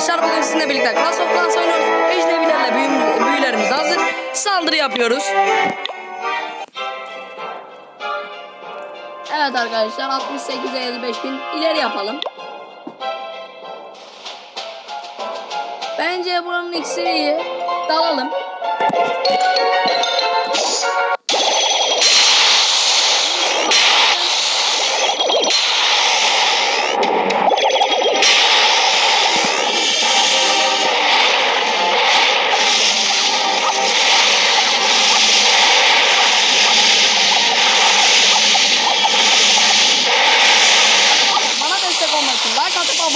arkadaşlar bugün sizinle birlikte Clash of Clans oynuyoruz. Ecnebilerle büyü, büyülerimiz hazır. Saldırı yapıyoruz. Evet arkadaşlar 68'e 55 bin ileri yapalım. Bence buranın iksiri iyi. Dalalım.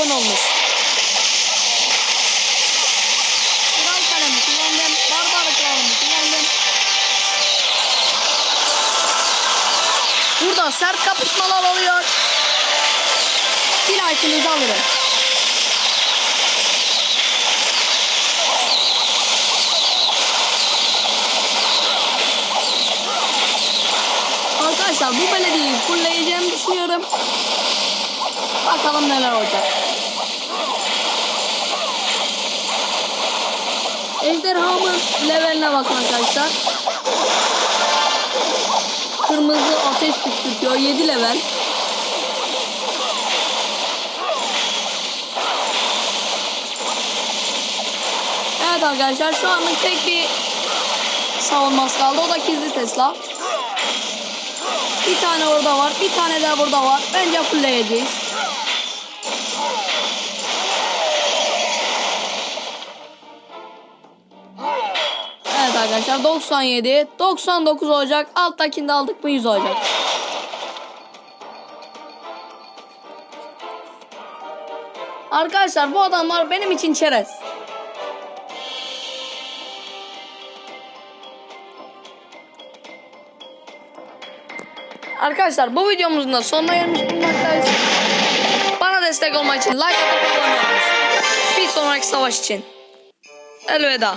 Abone olmuş. Kral kalemi kullandım. Barbar kralımı kullandım. Burada sert kapışmalar oluyor. Bir like'ınızı alırım. Arkadaşlar bu belediyeyi fullleyeceğimi düşünüyorum. Bakalım neler olacak. Ejderhamın leveline bakın arkadaşlar. Kırmızı ateş püskürtüyor. 7 level. Evet arkadaşlar şu anlık tek bir savunması kaldı. O da gizli Tesla. Bir tane orada var. Bir tane de burada var. Bence fullleyeceğiz. Arkadaşlar 97 99 olacak. Alttakini de aldık mı 100 olacak. Arkadaşlar bu adamlar benim için çerez. Arkadaşlar bu videomuzun da sonuna gelmiş bulunmaktayız. Bana destek olmak için like atıp abone olunuz. Bir sonraki savaş için. Elveda.